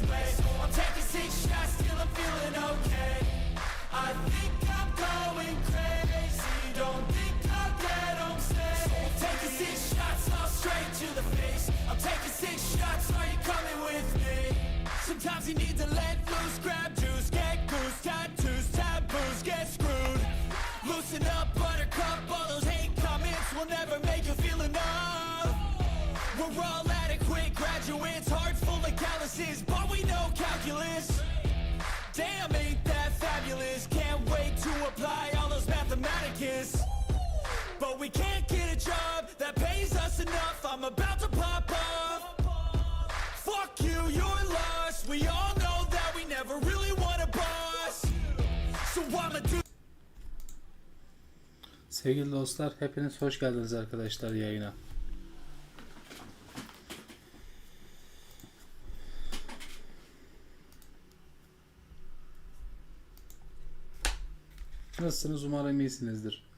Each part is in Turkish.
this way I'm taking six shots till I'm feeling okay I think I'm going crazy Don't think I'll get safe So I'm taking six shots all straight to the face I'm taking six shots, are you coming with me? Sometimes you need to let loose, grab But we can't get a job that pays us enough. I'm about to pop off. Fuck you, you're lost. We all know that we never really want a boss. So I'ma do. Sevgili dostlar, hepiniz hoş geldiniz arkadaşlar yayına. Nasılsınız? Umarım iyisinizdir.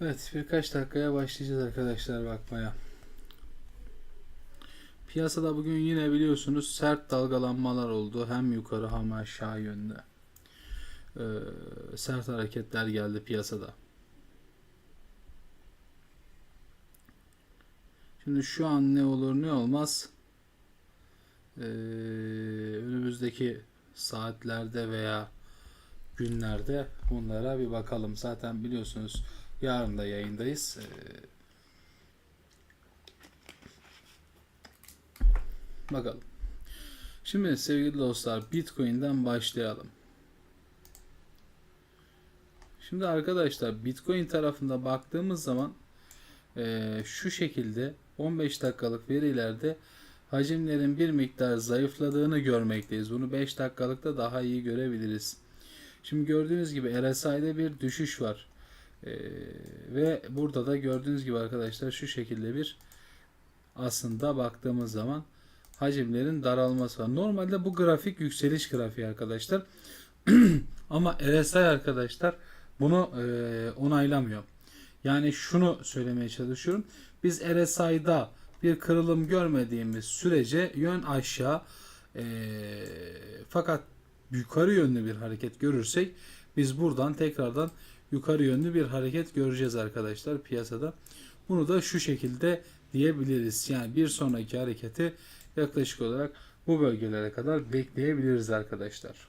Evet, birkaç dakikaya başlayacağız arkadaşlar bakmaya. Piyasada bugün yine biliyorsunuz sert dalgalanmalar oldu. Hem yukarı hem aşağı yönde. Ee, sert hareketler geldi piyasada. Şimdi şu an ne olur ne olmaz ee, önümüzdeki saatlerde veya günlerde bunlara bir bakalım. Zaten biliyorsunuz yarın da yayındayız. Ee, bakalım. Şimdi sevgili dostlar Bitcoin'den başlayalım. Şimdi arkadaşlar Bitcoin tarafında baktığımız zaman ee, şu şekilde 15 dakikalık verilerde hacimlerin bir miktar zayıfladığını görmekteyiz. Bunu 5 dakikalıkta daha iyi görebiliriz. Şimdi gördüğünüz gibi RSI'de bir düşüş var. Ee, ve burada da gördüğünüz gibi arkadaşlar şu şekilde bir aslında baktığımız zaman hacimlerin daralması var. Normalde bu grafik yükseliş grafiği arkadaşlar. Ama RSI arkadaşlar bunu e, onaylamıyor. Yani şunu söylemeye çalışıyorum. Biz RSI'da bir kırılım görmediğimiz sürece yön aşağı e, fakat yukarı yönlü bir hareket görürsek biz buradan tekrardan yukarı yönlü bir hareket göreceğiz arkadaşlar piyasada. Bunu da şu şekilde diyebiliriz. Yani bir sonraki hareketi yaklaşık olarak bu bölgelere kadar bekleyebiliriz arkadaşlar.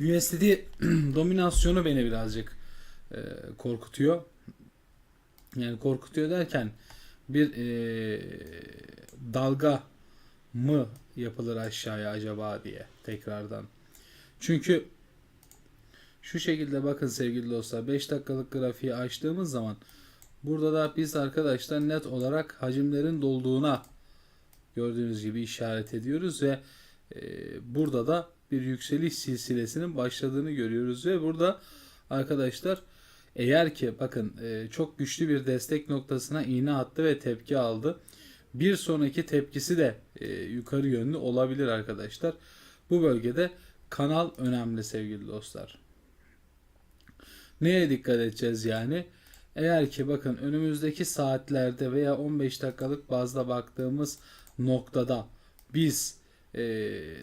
USD dominasyonu beni birazcık e, korkutuyor. Yani korkutuyor derken bir e, dalga mı yapılır aşağıya acaba diye tekrardan. Çünkü şu şekilde bakın sevgili dostlar 5 dakikalık grafiği açtığımız zaman burada da biz arkadaşlar net olarak hacimlerin dolduğuna gördüğünüz gibi işaret ediyoruz ve e, burada da bir yükseliş silsilesinin başladığını görüyoruz ve burada arkadaşlar Eğer ki bakın e, çok güçlü bir destek noktasına iğne attı ve tepki aldı. Bir sonraki tepkisi de e, yukarı yönlü olabilir arkadaşlar. Bu bölgede kanal önemli sevgili dostlar. Neye dikkat edeceğiz yani? Eğer ki bakın önümüzdeki saatlerde veya 15 dakikalık bazda baktığımız noktada biz e,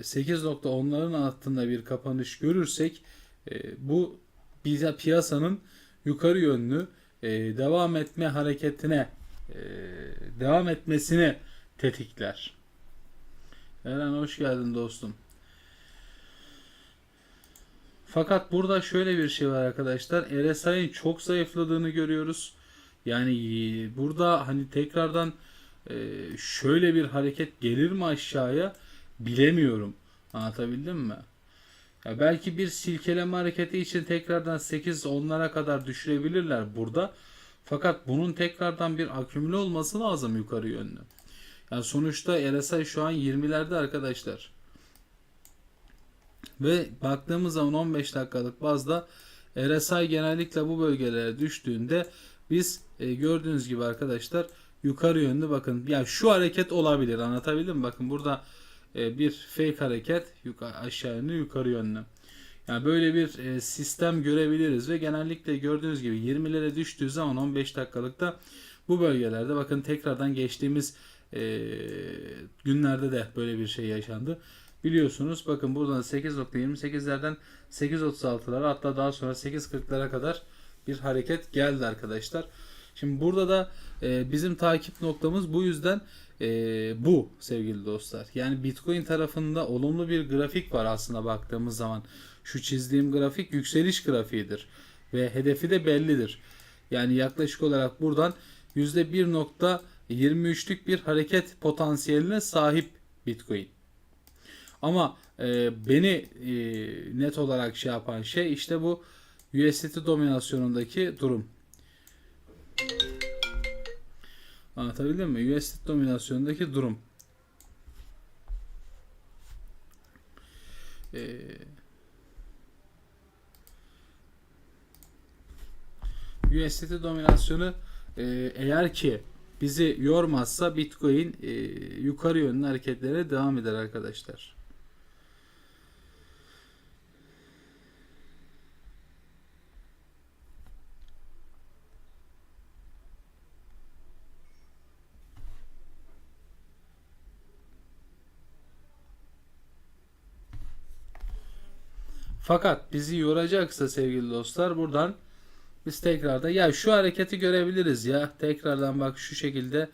8.10'ların altında bir kapanış görürsek e, bu bize piyasanın yukarı yönlü e, devam etme hareketine devam etmesini tetikler. Eren hoş geldin dostum. Fakat burada şöyle bir şey var arkadaşlar. RSI'nin çok zayıfladığını görüyoruz. Yani e, burada hani tekrardan e, şöyle bir hareket gelir mi aşağıya bilemiyorum. Anlatabildim mi? Ya belki bir silkeleme hareketi için tekrardan 8 onlara kadar düşürebilirler burada. Fakat bunun tekrardan bir akümüle olması lazım yukarı yönlü. Yani sonuçta RSI şu an 20'lerde arkadaşlar. Ve baktığımız zaman 15 dakikalık bazda RSI genellikle bu bölgelere düştüğünde biz e, gördüğünüz gibi arkadaşlar yukarı yönlü bakın. Ya şu hareket olabilir anlatabildim mi? Bakın burada e, bir fake hareket yukarı, aşağı yönlü yukarı yönlü. Yani böyle bir e, sistem görebiliriz ve genellikle gördüğünüz gibi 20'lere düştüğü zaman 15 dakikalıkta bu bölgelerde bakın tekrardan geçtiğimiz e, günlerde de böyle bir şey yaşandı. Biliyorsunuz bakın buradan 8.28'lerden 8.36'lara hatta daha sonra 8.40'lara kadar bir hareket geldi arkadaşlar. Şimdi burada da e, bizim takip noktamız bu yüzden e, bu sevgili dostlar. Yani Bitcoin tarafında olumlu bir grafik var aslında baktığımız zaman. Şu çizdiğim grafik yükseliş grafiğidir ve hedefi de bellidir. Yani yaklaşık olarak buradan %1.23'lük bir hareket potansiyeline sahip Bitcoin. Ama e, beni e, net olarak şey yapan şey işte bu USDT dominasyonundaki durum. Anlatabildim mi? USDT dominasyonundaki durum. Ee, USDT dominasyonu e, eğer ki bizi yormazsa Bitcoin e, yukarı yönlü hareketlere devam eder arkadaşlar. Fakat bizi yoracaksa sevgili dostlar buradan biz tekrarda ya şu hareketi görebiliriz ya. Tekrardan bak şu şekilde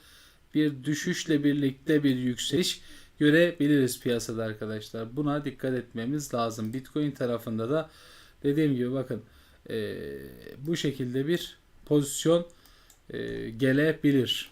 bir düşüşle birlikte bir yükseliş görebiliriz piyasada arkadaşlar. Buna dikkat etmemiz lazım. Bitcoin tarafında da dediğim gibi bakın e, bu şekilde bir pozisyon e, gelebilir.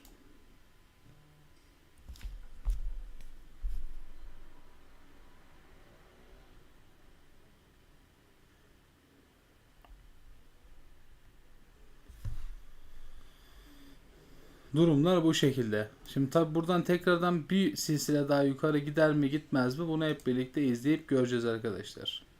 Durumlar bu şekilde. Şimdi tabi buradan tekrardan bir silsile daha yukarı gider mi gitmez mi bunu hep birlikte izleyip göreceğiz arkadaşlar.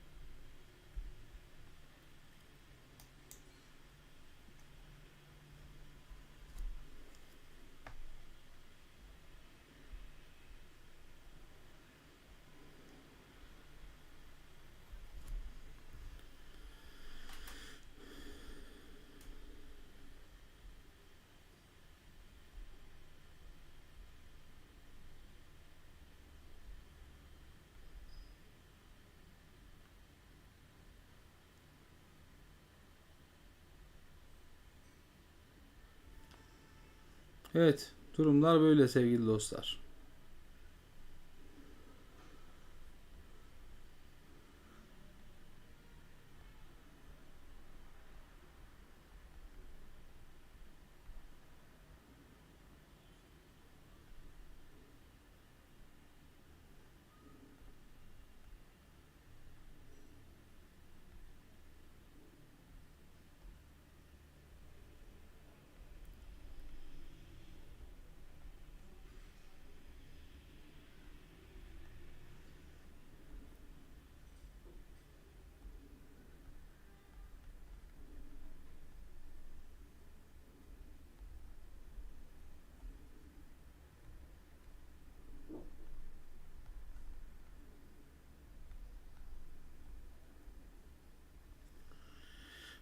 Evet, durumlar böyle sevgili dostlar.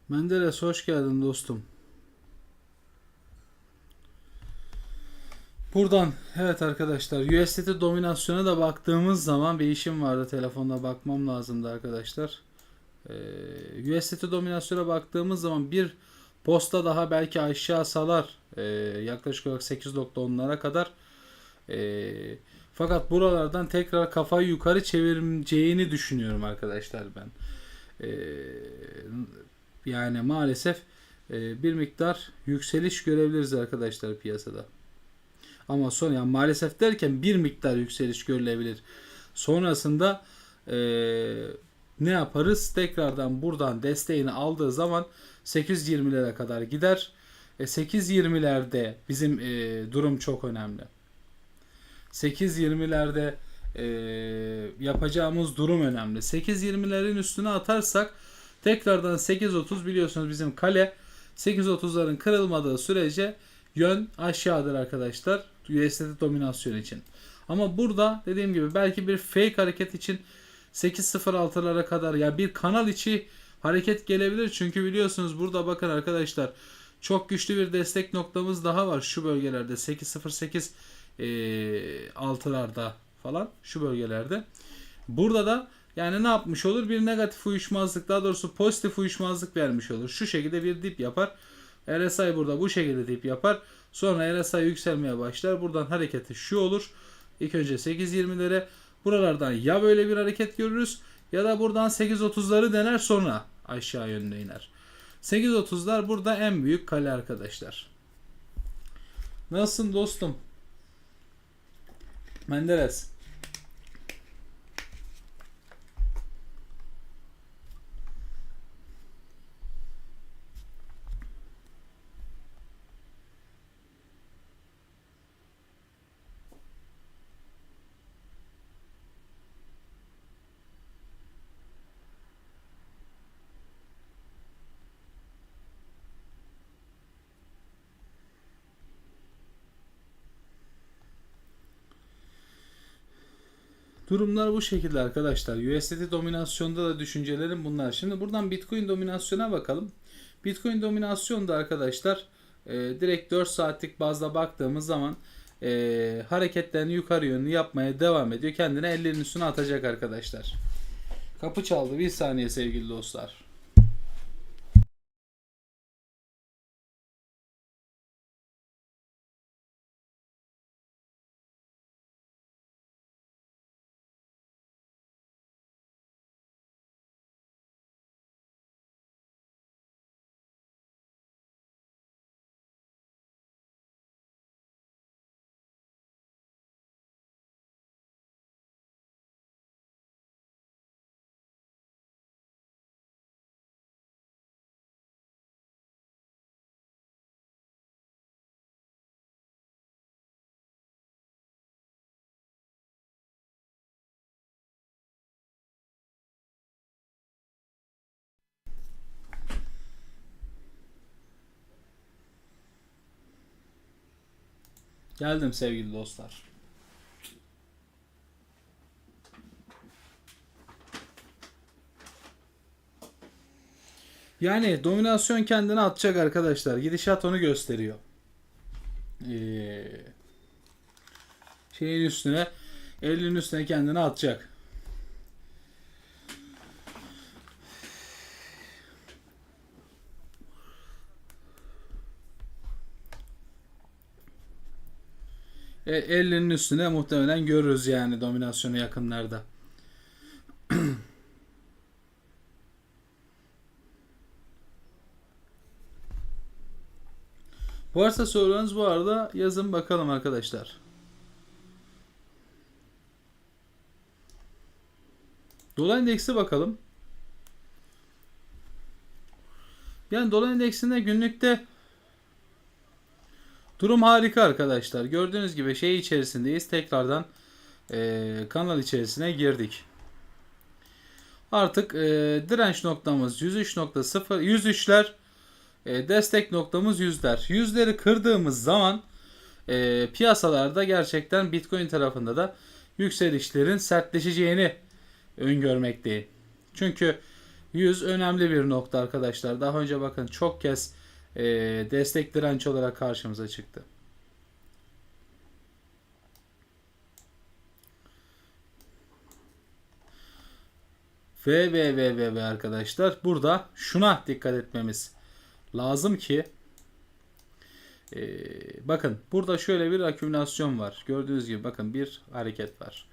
Menderes hoş geldin dostum. Buradan evet arkadaşlar USDT dominasyona da baktığımız zaman bir işim vardı telefonda bakmam lazımdı arkadaşlar. Ee, USDT dominasyona baktığımız zaman bir posta daha belki aşağı salar Ee, yaklaşık olarak 8.10'lara kadar. Ee, fakat buralardan tekrar kafayı yukarı çevireceğini düşünüyorum arkadaşlar ben. Ee, yani maalesef e, bir miktar yükseliş görebiliriz arkadaşlar piyasada. Ama son yani maalesef derken bir miktar yükseliş görülebilir. Sonrasında e, ne yaparız? Tekrardan buradan desteğini aldığı zaman 820'lere kadar gider. E, 820'lerde bizim e, durum çok önemli. 8.20'lerde e, yapacağımız durum önemli. 8.20'lerin üstüne atarsak tekrardan 8.30 biliyorsunuz bizim kale 8.30'ların kırılmadığı sürece yön aşağıdır arkadaşlar USDT dominasyon için. Ama burada dediğim gibi belki bir fake hareket için 8.06'lara kadar ya bir kanal içi hareket gelebilir. Çünkü biliyorsunuz burada bakın arkadaşlar çok güçlü bir destek noktamız daha var şu bölgelerde 8.08 e, altılarda falan şu bölgelerde. Burada da yani ne yapmış olur? Bir negatif uyuşmazlık daha doğrusu pozitif uyuşmazlık vermiş olur. Şu şekilde bir dip yapar. RSI burada bu şekilde dip yapar. Sonra RSI yükselmeye başlar. Buradan hareketi şu olur. İlk önce 8.20'lere buralardan ya böyle bir hareket görürüz ya da buradan 8.30'ları dener sonra aşağı yönde iner. 8.30'lar burada en büyük kale arkadaşlar. Nasılsın dostum? Menderes. Durumlar bu şekilde arkadaşlar. USDT dominasyonda da düşüncelerim bunlar. Şimdi buradan Bitcoin dominasyona bakalım. Bitcoin dominasyonda arkadaşlar e, direkt 4 saatlik bazda baktığımız zaman e, hareketlerini yukarı yönlü yapmaya devam ediyor. Kendine ellerinin üstüne atacak arkadaşlar. Kapı çaldı. Bir saniye sevgili dostlar. Geldim sevgili dostlar. Yani dominasyon kendini atacak arkadaşlar. Gidişat onu gösteriyor. Ee, şeyin üstüne elinin üstüne kendini atacak. E, 50'nin üstüne muhtemelen görürüz yani dominasyonu yakınlarda. Varsa sorularınız bu arada yazın bakalım arkadaşlar. Dolar endeksi bakalım. Yani dolar endeksinde günlükte durum harika arkadaşlar. Gördüğünüz gibi şey içerisindeyiz. Tekrardan eee, kanal içerisine girdik. Artık eee, direnç noktamız 103.0 103'ler e, destek noktamız yüzler. Yüzleri kırdığımız zaman e, piyasalarda gerçekten Bitcoin tarafında da yükselişlerin sertleşeceğini öngörmekteyim. Çünkü 100 önemli bir nokta arkadaşlar. Daha önce bakın çok kez e, destek direnç olarak karşımıza çıktı. Ve ve ve ve ve arkadaşlar burada şuna dikkat etmemiz lazım ki e, bakın burada şöyle bir akümülasyon var. Gördüğünüz gibi bakın bir hareket var.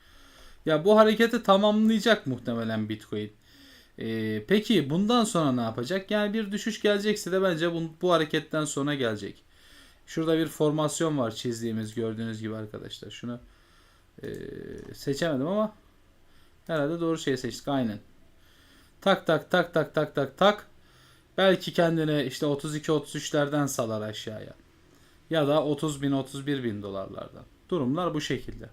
Ya bu hareketi tamamlayacak muhtemelen Bitcoin. Ee, peki bundan sonra ne yapacak? Yani bir düşüş gelecekse de bence bu, bu hareketten sonra gelecek. Şurada bir formasyon var çizdiğimiz gördüğünüz gibi arkadaşlar. Şunu ee, seçemedim ama herhalde doğru şeyi seçtik. Aynen. Tak tak tak tak tak tak tak. Belki kendini işte 32-33'lerden salar aşağıya. Ya da 30 bin 31 bin dolarlardan. Durumlar bu şekilde.